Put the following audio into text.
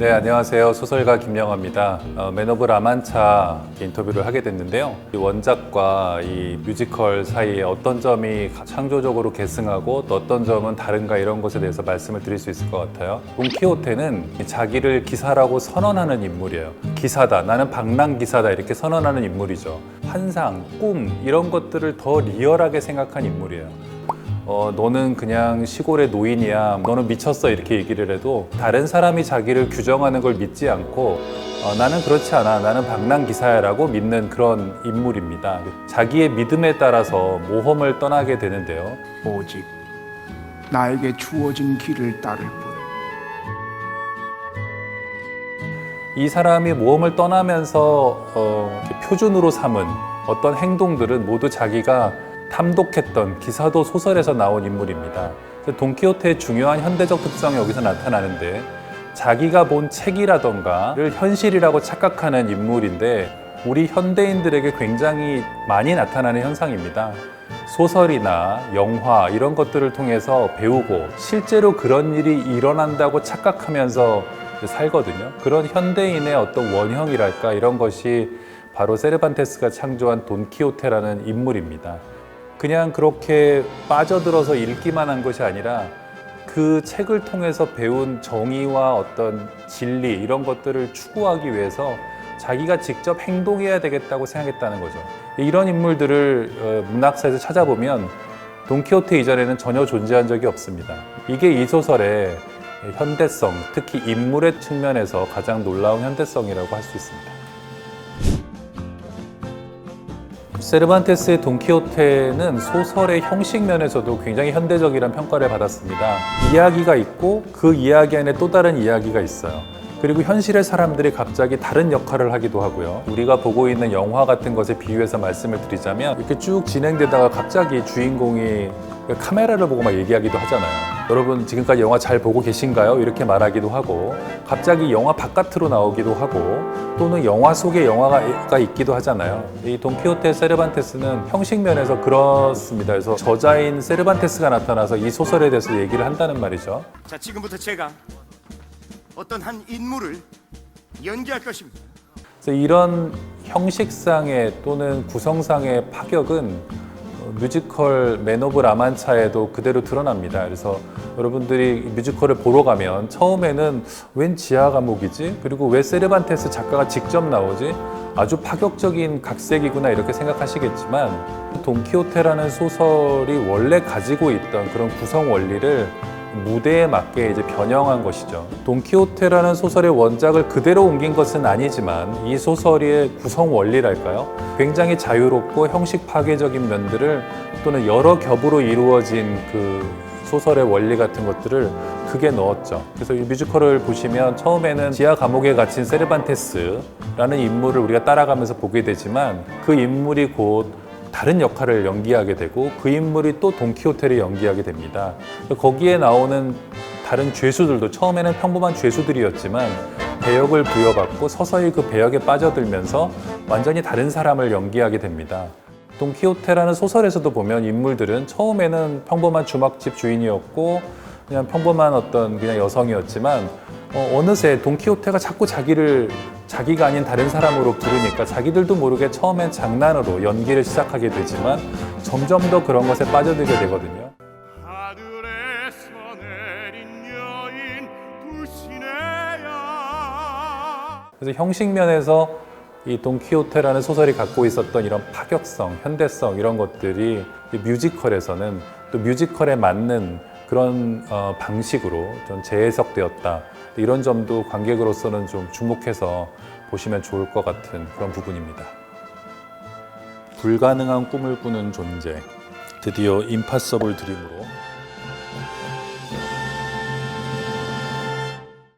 네, 안녕하세요. 소설가 김영화입니다. 어, 맨 오브 라만차 인터뷰를 하게 됐는데요. 이 원작과 이 뮤지컬 사이에 어떤 점이 창조적으로 계승하고 또 어떤 점은 다른가 이런 것에 대해서 말씀을 드릴 수 있을 것 같아요. 돈키호테는 자기를 기사라고 선언하는 인물이에요. 기사다, 나는 방랑 기사다 이렇게 선언하는 인물이죠. 환상, 꿈 이런 것들을 더 리얼하게 생각한 인물이에요. 어, 너는 그냥 시골의 노인이야. 너는 미쳤어. 이렇게 얘기를 해도 다른 사람이 자기를 규정하는 걸 믿지 않고 어, 나는 그렇지 않아. 나는 방랑 기사야라고 믿는 그런 인물입니다. 자기의 믿음에 따라서 모험을 떠나게 되는데요. 오직 나에게 주어진 길을 따를 뿐. 이 사람이 모험을 떠나면서 어, 표준으로 삼은 어떤 행동들은 모두 자기가 탐독했던 기사도 소설에서 나온 인물입니다. 돈키호테의 중요한 현대적 특성이 여기서 나타나는데 자기가 본 책이라던가를 현실이라고 착각하는 인물인데 우리 현대인들에게 굉장히 많이 나타나는 현상입니다. 소설이나 영화 이런 것들을 통해서 배우고 실제로 그런 일이 일어난다고 착각하면서 살거든요. 그런 현대인의 어떤 원형이랄까 이런 것이 바로 세르반테스가 창조한 돈키호테라는 인물입니다. 그냥 그렇게 빠져들어서 읽기만 한 것이 아니라 그 책을 통해서 배운 정의와 어떤 진리 이런 것들을 추구하기 위해서 자기가 직접 행동해야 되겠다고 생각했다는 거죠. 이런 인물들을 어, 문학사에서 찾아보면 돈키호테 이전에는 전혀 존재한 적이 없습니다. 이게 이 소설의 현대성, 특히 인물의 측면에서 가장 놀라운 현대성이라고 할 수 있습니다. 세르반테스의 돈키호테는 소설의 형식 면에서도 굉장히 현대적이라는 평가를 받았습니다. 이야기가 있고 그 이야기 안에 또 다른 이야기가 있어요. 그리고 현실의 사람들이 갑자기 다른 역할을 하기도 하고요. 우리가 보고 있는 영화 같은 것에 비유해서 말씀을 드리자면 이렇게 쭉 진행되다가 갑자기 주인공이 카메라를 보고 막 얘기하기도 하잖아요. 여러분 지금까지 영화 잘 보고 계신가요? 이렇게 말하기도 하고 갑자기 영화 바깥으로 나오기도 하고 또는 영화 속에 영화가 있기도 하잖아요. 이 돈키호테 세르반테스는 형식 면에서 그렇습니다. 그래서 저자인 세르반테스가 나타나서 이 소설에 대해서 얘기를 한다는 말이죠. 자, 지금부터 제가 어떤 한 인물을 연기할 것입니다. 그래서 이런 형식상의 또는 구성상의 파격은 어, 뮤지컬 맨 오브 라만차에도 그대로 드러납니다. 그래서 여러분들이 뮤지컬을 보러 가면 처음에는 웬 지하 감옥이지? 그리고 왜 세르반테스 작가가 직접 나오지? 아주 파격적인 각색이구나 이렇게 생각하시겠지만 돈키호테라는 소설이 원래 가지고 있던 그런 구성 원리를 무대에 맞게 이제 변형한 것이죠. 돈키호테라는 소설의 원작을 그대로 옮긴 것은 아니지만 이 소설의 구성 원리랄까요? 굉장히 자유롭고 형식 파괴적인 면들을 또는 여러 겹으로 이루어진 그 소설의 원리 같은 것들을 크게 넣었죠. 그래서 이 뮤지컬을 보시면 처음에는 지하 감옥에 갇힌 세르반테스라는 인물을 우리가 따라가면서 보게 되지만 그 인물이 곧 다른 역할을 연기하게 되고 그 인물이 또 돈키호테를 연기하게 됩니다. 거기에 나오는 다른 죄수들도 처음에는 평범한 죄수들이었지만 배역을 부여받고 서서히 그 배역에 빠져들면서 완전히 다른 사람을 연기하게 됩니다. 돈키호테라는 소설에서도 보면 인물들은 처음에는 평범한 주막집 주인이었고 그냥 평범한 어떤 그냥 여성이었지만 어, 느새 돈키호테가 자꾸 자기를 자기가 아닌 다른 사람으로 부르니까 자기들도 모르게 처음엔 장난으로 연기를 시작하게 되지만 점점 더 그런 것에 빠져들게 되거든요. 그래서 형식 면에서 이 돈키호테라는 소설이 갖고 있었던 이런 파격성, 현대성 이런 것들이 이 뮤지컬에서는 또 뮤지컬에 맞는 그런 어, 방식으로 좀 재해석되었다. 이런 점도 관객으로서는 좀 주목해서 보시면 좋을 것 같은 그런 부분입니다. 불가능한 꿈을 꾸는 존재. 드디어 임파서블 드림으로